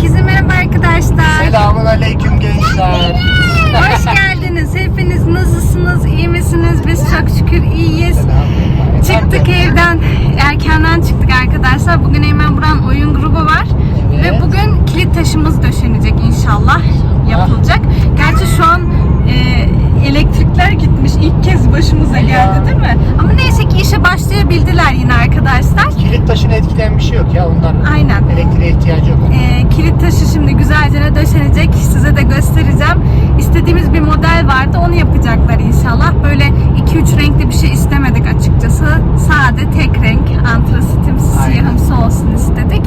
Herkese merhaba arkadaşlar. Selamun aleyküm gençler. Hoş geldiniz. Hepiniz nasılsınız? İyi misiniz? Biz çok şükür iyiyiz. Çıktık evden. Erkenden çıktık arkadaşlar. Bugün Eymen Buran oyun grubu var. Evet. Ve bugün kilit taşımız döşenecek inşallah. Yapılacak. Gerçi şu an e, elektrikler gitmiş. İlk kez başımıza geldi değil mi? Ama neyse ki işe başlayabildiler yine arkadaşlar. Kilit taşına etkileyen bir şey yok ya onların. Aynen. Elektriğe ihtiyacı yok. Ee, kilit taşı şimdi güzelce döşenecek. Size de göstereceğim. İstediğimiz bir model vardı. Onu yapacaklar inşallah. Böyle 2-3 renkli bir şey istemedik açıkçası. Sade tek renk antrasitimsi Aynen. siyahımsı olsun istedik.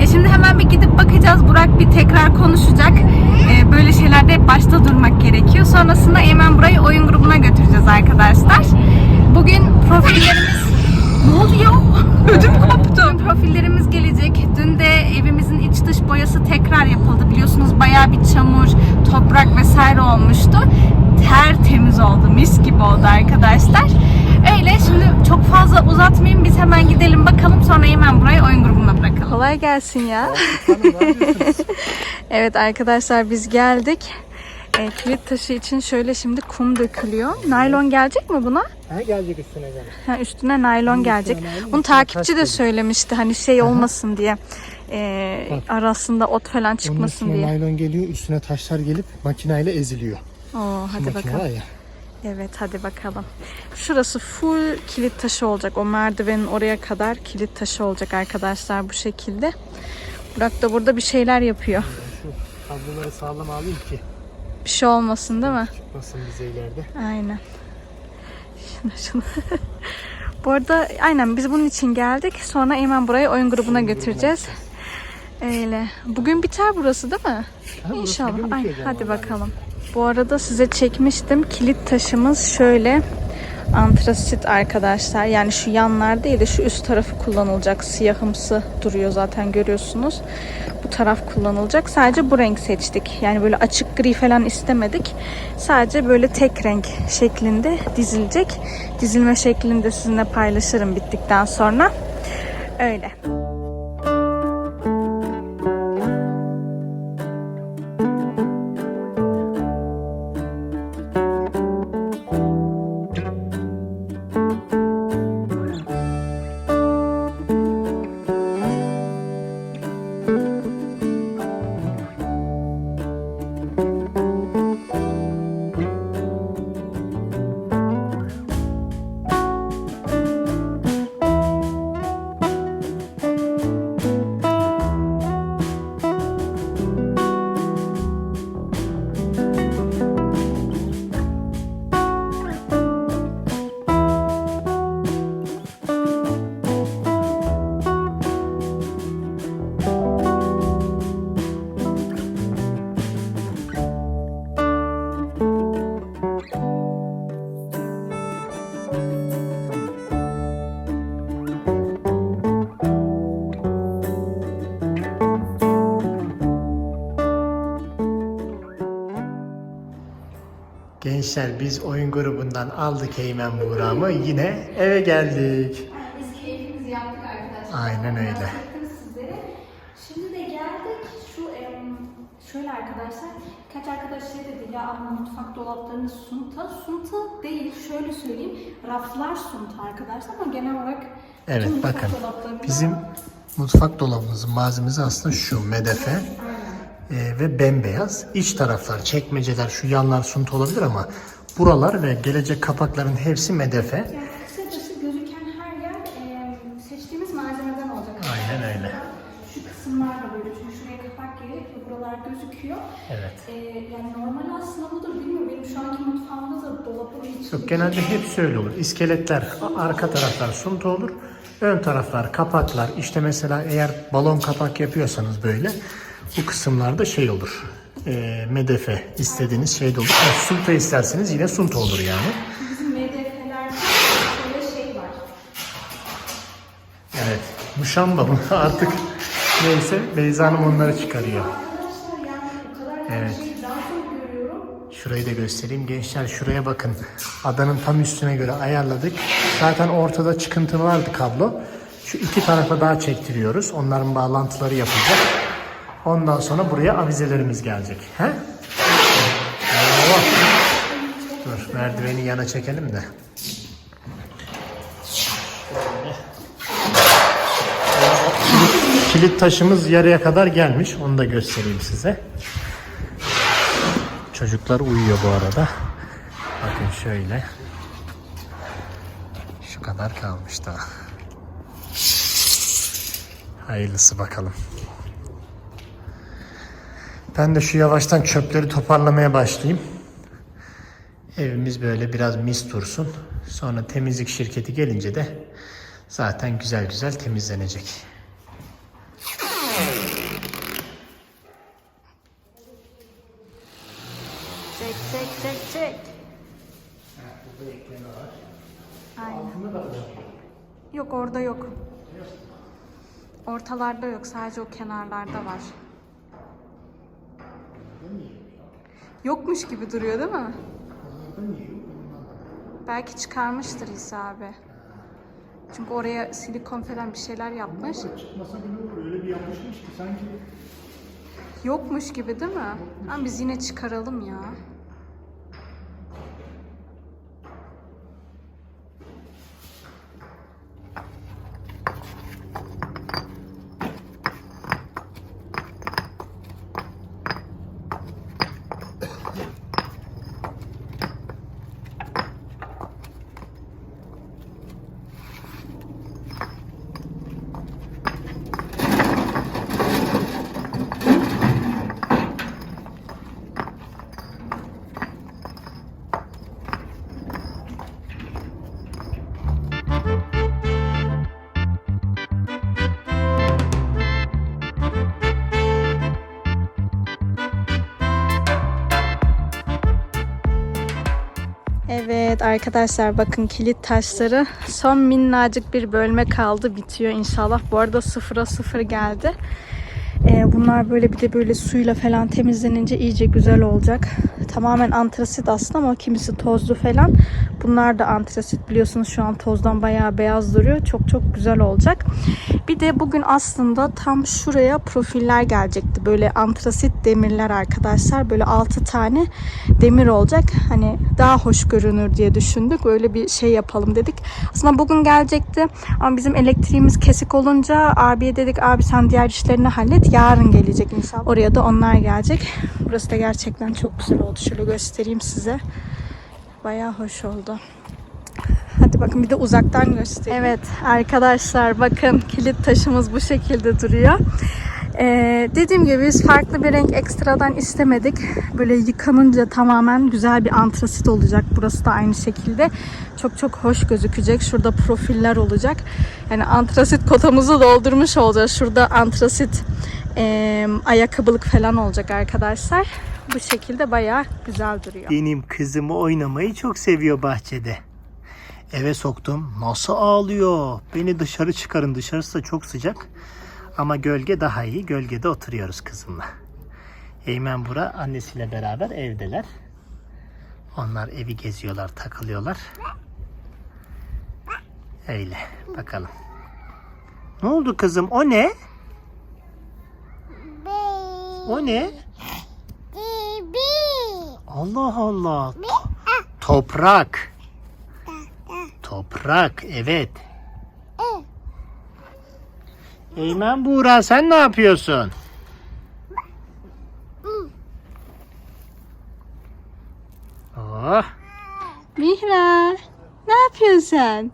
E şimdi hemen bir gidip Burak bir tekrar konuşacak. E, böyle şeylerde hep başta durmak gerekiyor. Sonrasında hemen burayı oyun grubuna götüreceğiz arkadaşlar. Bugün profillerimiz ne oluyor? Ödüm koptu. Profillerimiz gelecek. Dün de evimizin iç dış boyası tekrar yapıldı. Biliyorsunuz bayağı bir çamur, toprak vesaire olmuştu. Tertemiz oldu. Mis gibi oldu arkadaşlar. Öyle şimdi çok fazla uzatmayayım. Biz hemen gidelim bakalım. Sonra hemen burayı oyun grubuna bırakalım. Kolay gelsin ya. evet arkadaşlar biz geldik. E, kilit taşı için şöyle şimdi kum dökülüyor. Naylon gelecek mi buna? Ha gelecek üstüne canım. Ha, üstüne naylon gelecek. naylon, Bunu takipçi de gelecek. söylemişti hani şey olmasın diye. Ee, arasında ot falan Onun çıkmasın üstüne diye. naylon geliyor, üstüne taşlar gelip makineyle eziliyor. Oo, hadi Makine bakalım. ya. Evet hadi bakalım. Şurası full kilit taşı olacak. O merdivenin oraya kadar kilit taşı olacak arkadaşlar bu şekilde. Burak da burada bir şeyler yapıyor. Şu kabloları sağlam alayım ki Bir şey olmasın değil mi? çıkmasın bize ileride. Aynen. Şunu şunu. Bu arada aynen biz bunun için geldik. Sonra hemen burayı oyun grubuna götüreceğiz. Öyle. Bugün biter burası değil mi? Ha, İnşallah. bugün Ay, bitiyor canım hadi bakalım. Bu arada size çekmiştim. Kilit taşımız şöyle antrasit arkadaşlar. Yani şu yanlar değil de şu üst tarafı kullanılacak. Siyahımsı duruyor zaten görüyorsunuz. Bu taraf kullanılacak. Sadece bu renk seçtik. Yani böyle açık gri falan istemedik. Sadece böyle tek renk şeklinde dizilecek. Dizilme şeklini de sizinle paylaşırım bittikten sonra. Öyle. Gençler biz oyun grubundan aldık Eymen Buğra'mı. Yine eve geldik. Biz keyfimizi yaptık arkadaşlar. Aynen öyle. Sizlere. Şimdi de geldik şu em, şöyle arkadaşlar kaç arkadaş şey dedi ya ama mutfak dolaplarını sunta. Sunta değil şöyle söyleyeyim raflar sunta arkadaşlar ama genel olarak Evet bakın dolaplarında- bizim mutfak dolabımızın malzemesi aslında şu medefe e, ve bembeyaz. İç taraflar çekmeceler şu yanlar sunta olabilir ama buralar ve gelecek kapakların hepsi medefe. Yani kısacası gözüken her yer em, seçtiğimiz malzemeden olacak. Aynen öyle. Şu kısımlar da böyle çünkü şuraya kapak gerek ve buralar gözüküyor. Evet. Ee, yani normal aslında budur bilmiyorum. Benim şu anki mutfağımda da dolabın içi. Yok genelde hep öyle olur. İskeletler arka taraflar sunta olur. Ön taraflar kapaklar. İşte mesela eğer balon kapak yapıyorsanız böyle bu kısımlarda şey olur. E, medefe istediğiniz şey de olur. Ha, sunta isterseniz yine sunta olur yani. Bizim MDF'lerde şöyle şey var. Evet. Muşamba mı? Artık neyse Beyza Hanım onları çıkarıyor. Arkadaşlar yani o kadar Evet. daha çok görüyorum. Şurayı da göstereyim. Gençler şuraya bakın. Adanın tam üstüne göre ayarladık. Zaten ortada çıkıntı vardı kablo. Şu iki tarafa daha çektiriyoruz. Onların bağlantıları yapılacak. Ondan sonra buraya avizelerimiz gelecek. He? Dur merdiveni yana çekelim de. Kilit taşımız yarıya kadar gelmiş. Onu da göstereyim size. Çocuklar uyuyor bu arada. Bakın şöyle. Şu kadar kalmış daha. Hayırlısı bakalım. Ben de şu yavaştan çöpleri toparlamaya başlayayım. Evimiz böyle biraz mis dursun. Sonra temizlik şirketi gelince de zaten güzel güzel temizlenecek. Çek çek çek çek. Aynen. Yok orada yok. Ortalarda yok. Sadece o kenarlarda var. Yokmuş gibi duruyor değil mi? Belki çıkarmıştır İsa abi. Çünkü oraya silikon falan bir şeyler yapmış. Çıkmasa bile olur. Öyle bir yapmışmış ki sanki Yokmuş gibi değil mi? Ama biz yine çıkaralım ya. Arkadaşlar bakın kilit taşları son minnacık bir bölme kaldı bitiyor inşallah. Bu arada sıfıra sıfır geldi. Ee, bunlar böyle bir de böyle suyla falan temizlenince iyice güzel olacak. Tamamen antrasit aslında ama kimisi tozlu falan. Bunlar da antrasit biliyorsunuz şu an tozdan bayağı beyaz duruyor. Çok çok güzel olacak. Bir de bugün aslında tam şuraya profiller gelecekti. Böyle antrasit demirler arkadaşlar. Böyle 6 tane demir olacak. Hani daha hoş görünür diye düşündük. Öyle bir şey yapalım dedik. Aslında bugün gelecekti. Ama bizim elektriğimiz kesik olunca abiye dedik abi sen diğer işlerini hallet. Yarın gelecek inşallah. Oraya da onlar gelecek. Burası da gerçekten çok güzel oldu. Şöyle göstereyim size. Bayağı hoş oldu. Hadi bakın bir de uzaktan göstereyim. Evet arkadaşlar bakın kilit taşımız bu şekilde duruyor. Ee, dediğim gibi biz farklı bir renk ekstradan istemedik. Böyle yıkanınca tamamen güzel bir antrasit olacak. Burası da aynı şekilde. Çok çok hoş gözükecek. Şurada profiller olacak. Yani antrasit kotamızı doldurmuş olacağız. Şurada antrasit e, ayakkabılık falan olacak arkadaşlar. Bu şekilde bayağı güzel duruyor. Benim kızım oynamayı çok seviyor bahçede. Eve soktum. Nasıl ağlıyor? Beni dışarı çıkarın. Dışarısı da çok sıcak. Ama gölge daha iyi. Gölgede oturuyoruz kızımla. Eymen Bura annesiyle beraber evdeler. Onlar evi geziyorlar, takılıyorlar. Öyle. Bakalım. Ne oldu kızım? O ne? O ne? Allah Allah. Toprak. Toprak, evet. Eymen Buğra sen ne yapıyorsun? Oh, Mihra, ne yapıyorsun sen?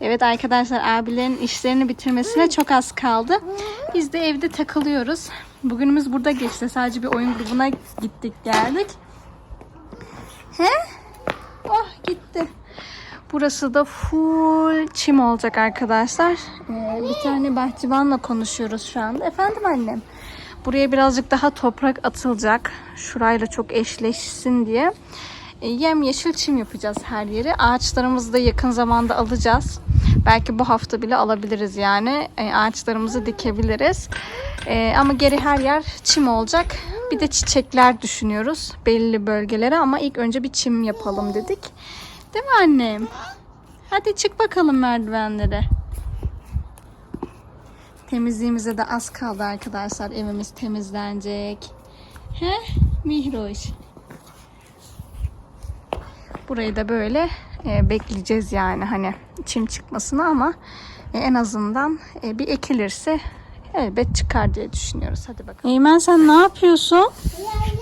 Evet arkadaşlar abilerin işlerini bitirmesine çok az kaldı. Biz de evde takılıyoruz. Bugünümüz burada geçti. Sadece bir oyun grubuna gittik geldik. He? Oh gitti. Burası da full çim olacak arkadaşlar. Ee, bir tane bahçıvanla konuşuyoruz şu anda. Efendim annem. Buraya birazcık daha toprak atılacak. Şurayla çok eşleşsin diye. E, Yemyeşil çim yapacağız her yeri. Ağaçlarımızı da yakın zamanda alacağız. Belki bu hafta bile alabiliriz yani. E, Ağaçlarımızı dikebiliriz. E, ama geri her yer çim olacak. Bir de çiçekler düşünüyoruz belli bölgelere ama ilk önce bir çim yapalım dedik. Değil mi annem? Hadi çık bakalım merdivenlere. Temizliğimize de az kaldı arkadaşlar. Evimiz temizlenecek. He? Mihroş. Burayı da böyle e, bekleyeceğiz yani hani çim çıkmasını ama e, en azından e, bir ekilirse elbet çıkar diye düşünüyoruz. Hadi bakalım. Eymen sen ne yapıyorsun? Yani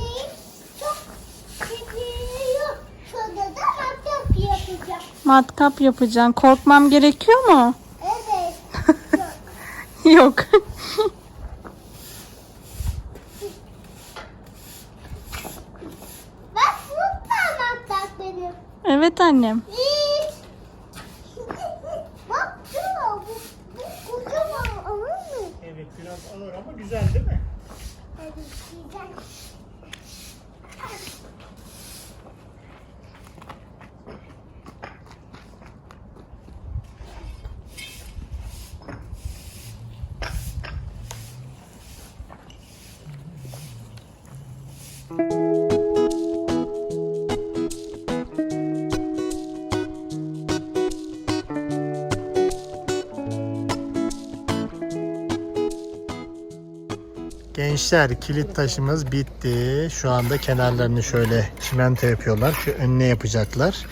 çok gidiyor. Şurada da makyaj yapacağım. Matkap yapacaksın. Korkmam gerekiyor mu? Evet. Yok. Bak bu da makyaj benim. Evet annem. Bak şuna bu, bu kocaman alır mı? Evet biraz ağır ama güzel değil mi? Evet güzel. Gençler kilit taşımız bitti. Şu anda kenarlarını şöyle çimento yapıyorlar. Şu önüne yapacaklar.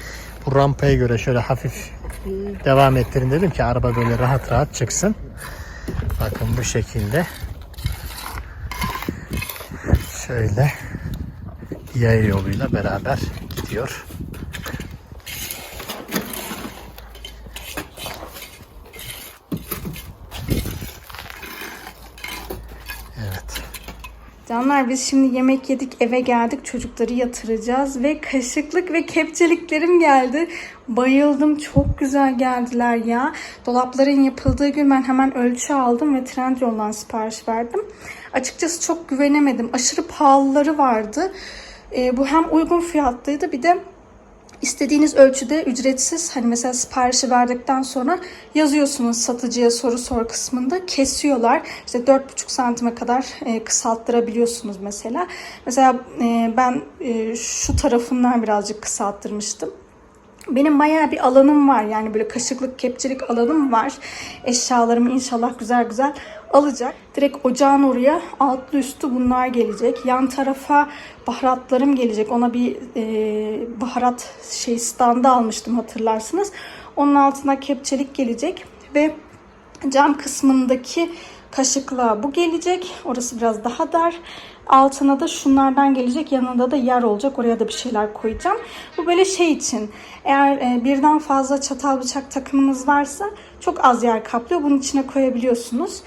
Bu rampaya göre şöyle hafif devam ettirin dedim ki araba böyle rahat rahat çıksın. Bakın bu şekilde. Şöyle yaya yoluyla beraber gidiyor. Canlar biz şimdi yemek yedik eve geldik çocukları yatıracağız ve kaşıklık ve kepçeliklerim geldi. Bayıldım çok güzel geldiler ya. Dolapların yapıldığı gün ben hemen ölçü aldım ve Trendyol'dan sipariş verdim. Açıkçası çok güvenemedim. Aşırı pahalıları vardı. Ee, bu hem uygun fiyatlıydı bir de İstediğiniz ölçüde ücretsiz hani mesela siparişi verdikten sonra yazıyorsunuz satıcıya soru sor kısmında kesiyorlar. İşte 4,5 santime kadar e, kısalttırabiliyorsunuz mesela. Mesela e, ben e, şu tarafından birazcık kısalttırmıştım. Benim bayağı bir alanım var. Yani böyle kaşıklık, kepçelik alanım var. Eşyalarımı inşallah güzel güzel alacak. Direkt ocağın oraya altlı üstü bunlar gelecek. Yan tarafa baharatlarım gelecek. Ona bir e, baharat şey standı almıştım hatırlarsınız. Onun altına kepçelik gelecek ve cam kısmındaki kaşıkla bu gelecek. Orası biraz daha dar. Altına da şunlardan gelecek. Yanında da yer olacak. Oraya da bir şeyler koyacağım. Bu böyle şey için. Eğer e, birden fazla çatal bıçak takımınız varsa çok az yer kaplıyor. Bunun içine koyabiliyorsunuz.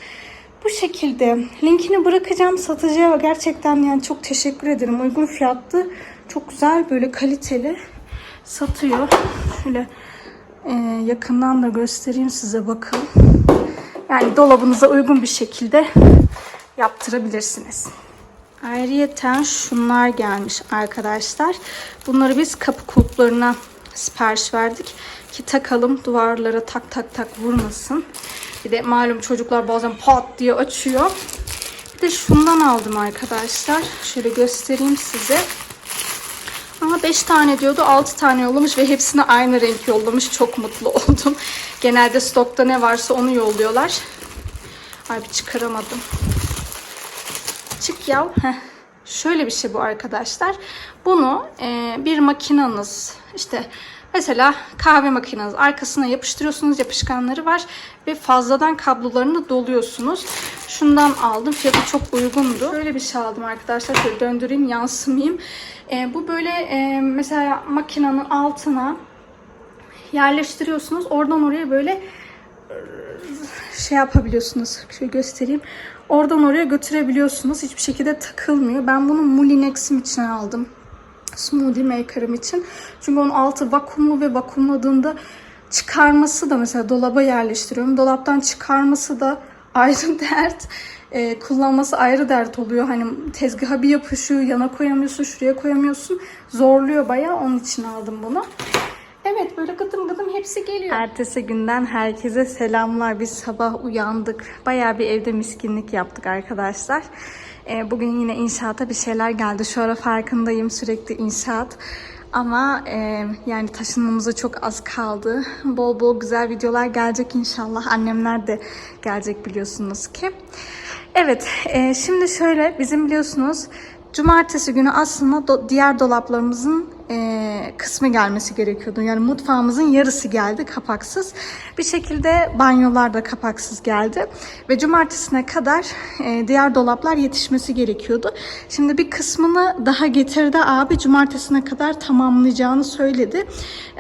Bu şekilde linkini bırakacağım satıcıya gerçekten yani çok teşekkür ederim. Uygun fiyatlı. Çok güzel böyle kaliteli satıyor. Şöyle e, yakından da göstereyim size bakın. Yani dolabınıza uygun bir şekilde yaptırabilirsiniz. Ayrıyeten şunlar gelmiş arkadaşlar. Bunları biz kapı kulplarına sipariş verdik. Ki takalım duvarlara tak tak tak vurmasın. Bir de malum çocuklar bazen pat diye açıyor. Bir de şundan aldım arkadaşlar. Şöyle göstereyim size. Ama 5 tane diyordu 6 tane yollamış ve hepsini aynı renk yollamış. Çok mutlu oldum. Genelde stokta ne varsa onu yolluyorlar. Ay bir çıkaramadım. Çık yav. Heh. Şöyle bir şey bu arkadaşlar. Bunu e, bir makinanız işte mesela kahve makineniz arkasına yapıştırıyorsunuz yapışkanları var ve fazladan kablolarını doluyorsunuz. Şundan aldım. Fiyatı çok uygundu. Böyle bir şey aldım arkadaşlar. Şöyle döndüreyim yansımayayım. E, bu böyle e, mesela makinenin altına yerleştiriyorsunuz. Oradan oraya böyle şey yapabiliyorsunuz. Şöyle göstereyim. Oradan oraya götürebiliyorsunuz. Hiçbir şekilde takılmıyor. Ben bunu Mulinex'im için aldım. Smoothie maker'ım için. Çünkü onun altı vakumlu ve vakumladığında çıkarması da mesela dolaba yerleştiriyorum. Dolaptan çıkarması da ayrı dert. Ee, kullanması ayrı dert oluyor. Hani tezgaha bir yapışıyor, yana koyamıyorsun, şuraya koyamıyorsun. Zorluyor bayağı. Onun için aldım bunu. Evet böyle gıdım gıdım hepsi geliyor. Ertesi günden herkese selamlar. Biz sabah uyandık. Bayağı bir evde miskinlik yaptık arkadaşlar. Ee, bugün yine inşaata bir şeyler geldi. Şu ara farkındayım sürekli inşaat. Ama e, yani taşınmamıza çok az kaldı. Bol bol güzel videolar gelecek inşallah. Annemler de gelecek biliyorsunuz ki. Evet, e, şimdi şöyle bizim biliyorsunuz cumartesi günü aslında do- diğer dolaplarımızın e, kısmı gelmesi gerekiyordu. Yani mutfağımızın yarısı geldi kapaksız. Bir şekilde banyolar da kapaksız geldi. Ve cumartesine kadar e, diğer dolaplar yetişmesi gerekiyordu. Şimdi bir kısmını daha getirdi abi. Cumartesine kadar tamamlayacağını söyledi.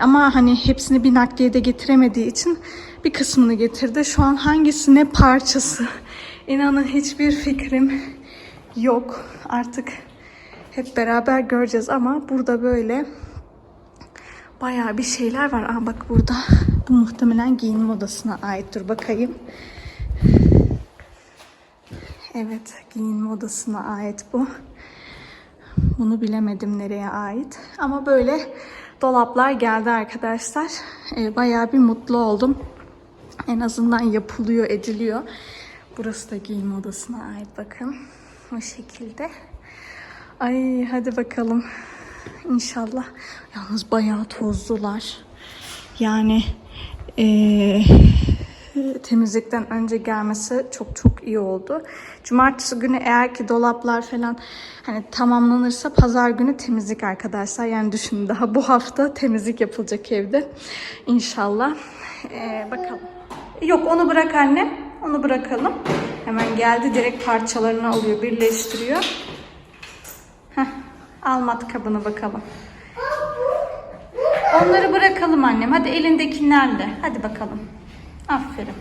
Ama hani hepsini bir nakliyede getiremediği için bir kısmını getirdi. Şu an hangisi ne parçası? İnanın hiçbir fikrim yok. Artık hep beraber göreceğiz ama burada böyle bayağı bir şeyler var. Aa bak burada bu muhtemelen giyinme odasına ait. Dur bakayım. Evet giyinme odasına ait bu. Bunu bilemedim nereye ait. Ama böyle dolaplar geldi arkadaşlar. Ee, bayağı bir mutlu oldum. En azından yapılıyor, ediliyor. Burası da giyinme odasına ait bakın. Bu şekilde. Ay hadi bakalım. İnşallah. Yalnız bayağı tozlular. Yani eee, temizlikten önce gelmesi çok çok iyi oldu. Cumartesi günü eğer ki dolaplar falan hani tamamlanırsa pazar günü temizlik arkadaşlar. Yani düşünün daha bu hafta temizlik yapılacak evde. İnşallah. Eee, bakalım. Yok onu bırak anne. Onu bırakalım. Hemen geldi direkt parçalarını alıyor, birleştiriyor. Heh, al matkabını bakalım. Onları bırakalım annem. Hadi elindekilerle. Hadi bakalım. Aferin.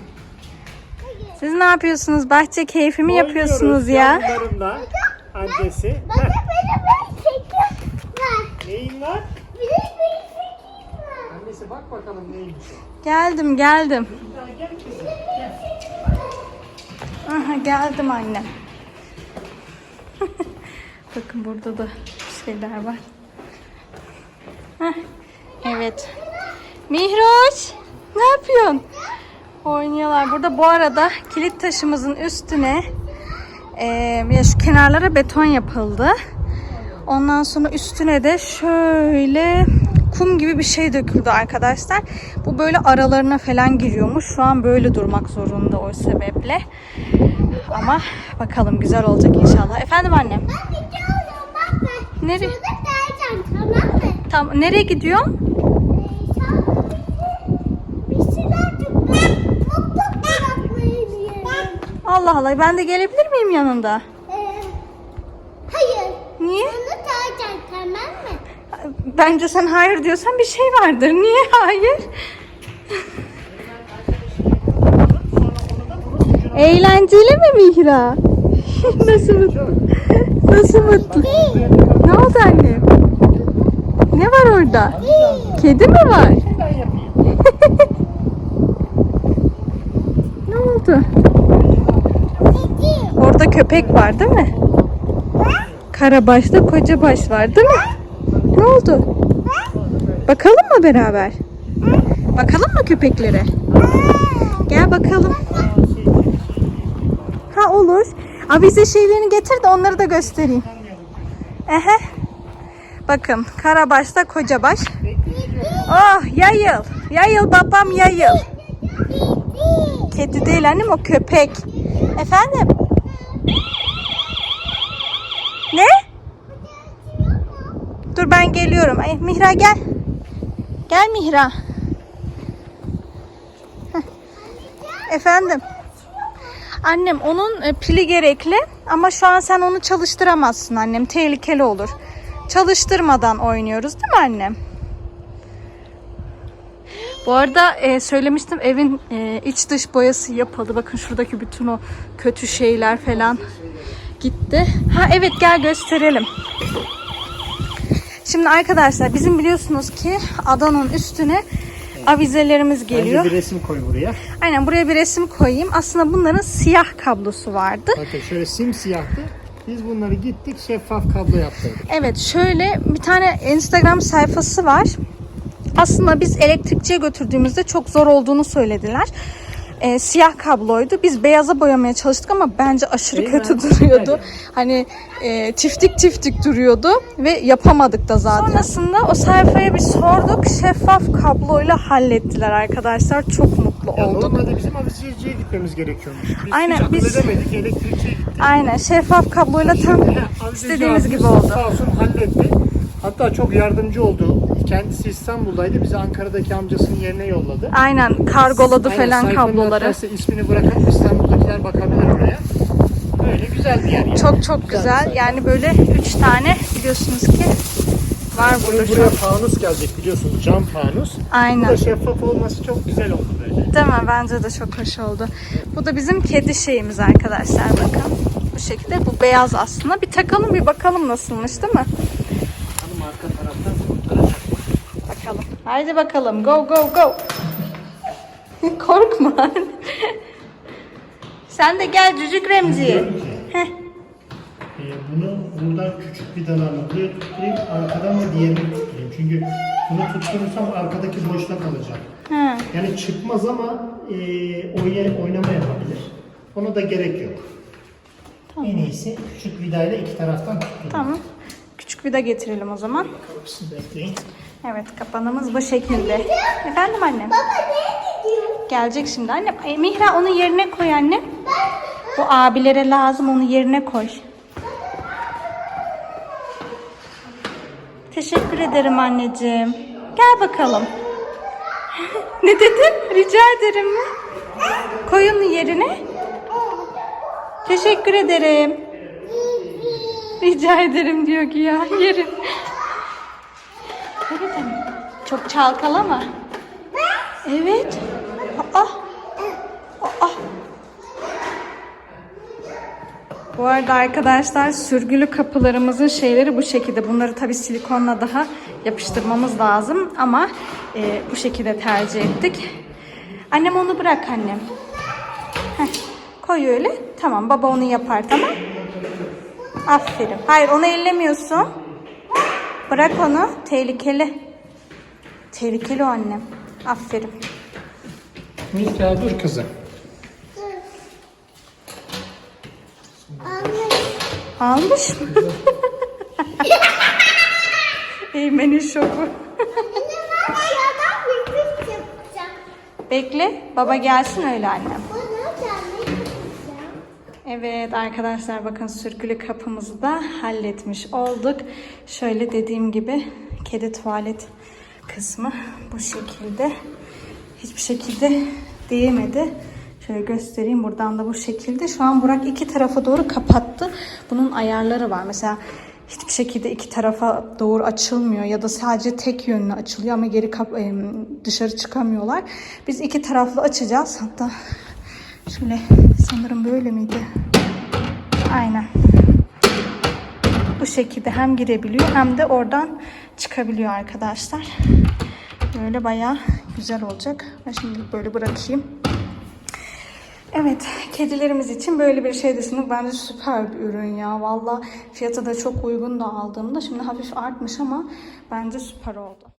Siz ne yapıyorsunuz? Bahçe keyfi mi yapıyorsunuz ya? Yanlarında annesi. Bak bak benim bir çekim var. Neyin var? Bir de bir çekim var. Annesi bak bakalım neymiş o. Geldim, geldim. Gel kızım. Aha, geldim anne. Bakın burada da şeyler var. Heh, evet. Mihroş, ne yapıyorsun? Oynuyorlar. Burada bu arada kilit taşımızın üstüne e, ya şu kenarlara beton yapıldı. Ondan sonra üstüne de şöyle kum gibi bir şey döküldü arkadaşlar. Bu böyle aralarına falan giriyormuş. Şu an böyle durmak zorunda o sebeple. Ama bakalım güzel olacak inşallah. Efendim annem. Ben gidiyorum bak ben. Nereye? Tam nereye gidiyorsun? Ee. Allah Allah ben de gelebilir miyim yanında? Ee, hayır. Niye? Onu geleceğim tamam mı? Bence sen hayır diyorsan bir şey vardır. Niye hayır? Eğlenceli mi Mihra? Nasıl mutlu? Nasıl mutlu? Ne oldu annem? Ne var orada? Kedi mi var? ne oldu? Orada köpek var değil mi? Karabaş'ta kocabaş var değil mi? Ne oldu? Bakalım mı beraber? Bakalım mı köpeklere? Gel bakalım. Ha olur. Avize şeylerini getir de onları da göstereyim. Ehe. Bakın Karabaş'ta kocabaş. Oh yayıl. Yayıl babam yayıl. Kedi değil annem o köpek. Efendim? Ne? Dur ben geliyorum. Ay, Mihra gel. Gel Mihra. Efendim? Annem onun e, pili gerekli ama şu an sen onu çalıştıramazsın annem. Tehlikeli olur. Çalıştırmadan oynuyoruz değil mi annem? Bu arada e, söylemiştim evin e, iç dış boyası yapıldı. Bakın şuradaki bütün o kötü şeyler falan gitti. Ha evet gel gösterelim. Şimdi arkadaşlar bizim biliyorsunuz ki adanın üstüne avizelerimiz geliyor. Bence bir resim koy buraya. Aynen buraya bir resim koyayım. Aslında bunların siyah kablosu vardı. Bakın şöyle simsiyahtı. Biz bunları gittik şeffaf kablo yaptırdık. Evet şöyle bir tane Instagram sayfası var. Aslında biz elektrikçiye götürdüğümüzde çok zor olduğunu söylediler. E, siyah kabloydu. Biz beyaza boyamaya çalıştık ama bence aşırı Değil kötü mi? duruyordu. Hani e, tiftik tiftik duruyordu ve yapamadık da zaten. Sonrasında o sayfaya bir sorduk. Şeffaf kabloyla hallettiler arkadaşlar. Çok mutlu Ya olduk. normalde bizim avizeciye gitmemiz gerekiyormuş. Biz Aynen, hiç biz- edemedik. Elektrikçiye gittik. Aynen şeffaf kabloyla tam istediğimiz gibi oldu. Sağ olsun halletti. Hatta çok yardımcı oldu. Kendisi İstanbul'daydı. Bizi Ankara'daki amcasının yerine yolladı. Aynen kargoladı Aynen, falan kabloları. ismini bırakalım. İstanbul'dakiler bakabilir oraya. Böyle güzel bir yer. Yani. Çok çok güzel. sayfa. Yani böyle üç tane biliyorsunuz ki var burada şu Buraya an. fanus gelecek biliyorsunuz. Cam fanus. Bu Aynen. da şeffaf olması çok güzel oldu böyle. Değil mi? Bence de çok hoş oldu. Bu da bizim kedi şeyimiz arkadaşlar bakın. Bu şekilde. Bu beyaz aslında. Bir takalım bir bakalım nasılmış değil mi? Hanım arka taraftan kurtaracak. Bakalım. Haydi bakalım. Go go go. Korkma. Sen de gel cücük Remzi. Heh. Ee, bunu buradan küçük vidalarla buraya tutturayım, arkadan da diğerini tutturayım. Çünkü bunu tutturursam arkadaki boşta kalacak. Ha, Yani çıkmaz ama e, oyna, oynama yapabilir. Ona da gerek yok. En iyisi küçük vidayla iki taraftan tutturayım. tamam. Küçük vida getirelim o zaman. Bekleyin. Evet kapanımız bu şekilde. Efendim annem? Baba nereye gidiyor? Gelecek şimdi annem. Ay, Mihra onu yerine koy annem. Bu abilere lazım onu yerine koy. Teşekkür ederim anneciğim. Gel bakalım. ne dedin? Rica ederim mi? Koy onu yerine. Teşekkür ederim. Rica ederim diyor ki ya yerim. Çok çalkalama. Evet. Aa. Aa. Bu arada arkadaşlar sürgülü kapılarımızın şeyleri bu şekilde. Bunları tabi silikonla daha yapıştırmamız lazım ama e, bu şekilde tercih ettik. Annem onu bırak annem. Heh, koy öyle. Tamam baba onu yapar tamam. Aferin. Hayır onu ellemiyorsun. Bırak onu. Tehlikeli. Tehlikeli o annem. Aferin. Mihra dur kızım. Almış mı? Eymen'in şoku. Bekle. Baba gelsin öyle annem. Evet arkadaşlar bakın sürgülü kapımızı da halletmiş olduk. Şöyle dediğim gibi kedi tuvalet kısmı bu şekilde. Hiçbir şekilde değmedi. Şöyle göstereyim buradan da bu şekilde. Şu an Burak iki tarafa doğru kapattı. Bunun ayarları var. Mesela hiçbir şekilde iki tarafa doğru açılmıyor ya da sadece tek yönlü açılıyor ama geri dışarı çıkamıyorlar. Biz iki taraflı açacağız. Hatta şöyle sanırım böyle miydi? Aynen. Bu şekilde hem girebiliyor hem de oradan çıkabiliyor arkadaşlar. Böyle bayağı güzel olacak. Ben şimdi böyle bırakayım. Evet, kedilerimiz için böyle bir şey düşündük. Bence süper bir ürün ya. Valla fiyatı da çok uygun da aldığımda. Şimdi hafif artmış ama bence süper oldu.